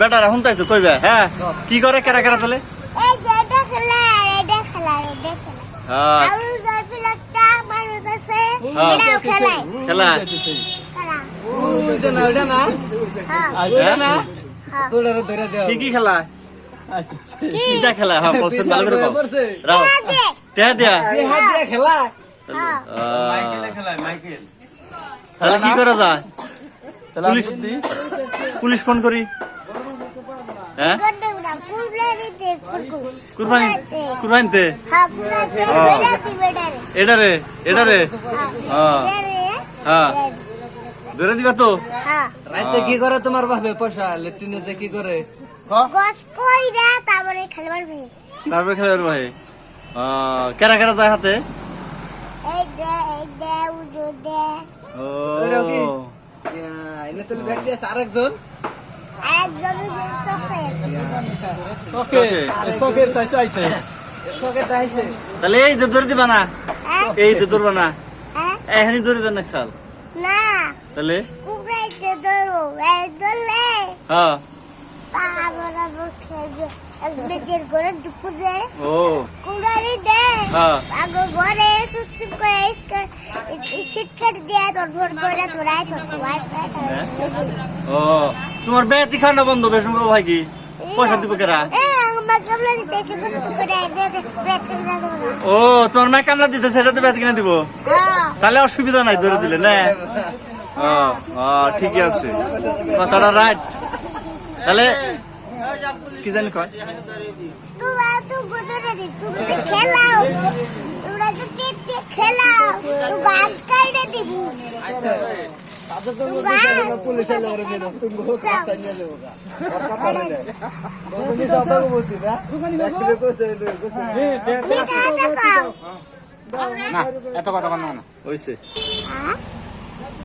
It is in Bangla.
বেটা এখন তাইছো কইবে? হ্যাঁ? কি? করে কেরা কেরা খেলা হ্যাঁ। হ্যাঁ। হ্যাঁ। দেও কি কি খেলা? কিটা খেলা হ্যাঁ বলছেন ভালো করে দিয়া। খেলা। তাহলে কি করা যায়? পুলিশ পুলিশ ফোন করি। হ্যাঁ? কুরবানি? কুরবানিতে? এটারে? এটারে? হ্যাঁ। হ্যাঁ। হ্যাঁ। ধরে দিবা তো। হ্যাঁ। রাইতে কি করে তোমার বাপে পয়সা? লেট্রিনে যে কি করে? গস তারপরে খেলবার ভাই তারপরে খেলার ভাই। কেরা কেরা যায় হাতে? আরেকজন। তাহলে এই দিবা না? হ্যাঁ? এই যে ধরবা না? হ্যাঁ? এখানে ধরে দেন সাল না। তাহলে? কুবরাইতে ধরো এই হ্যাঁ। দে ও। কুড়ারি দে হ্যাঁ। আগে ঘরে চুপ চুপ করে শীত দিয়ে তোর করে তোরাই ও তোমার বেতি খানা বন্ধ বেশ ভাই কি? পয়সা দিব কেরা? করে করে ও তোমার মা কামলা দিতে? সেটা তো বেত কিনে দিব। হ্যাঁ। তাহলে অসুবিধা নাই ধরে দিলে না। ঠিকই আছে। কথাটা রাইট তাহলে কি জানি কয়? খেলাও। পেটে খেলাও। তো গাছ কাটে দিব। তাতে তো পয়সা দেবো পুলিশ এলে ওরে নিয়ে যাব তুমি বহুত রাস্তা নিয়ে যাব গা। ওর কথা বলে তুমি সবাই বলতি না। ব্যাটারি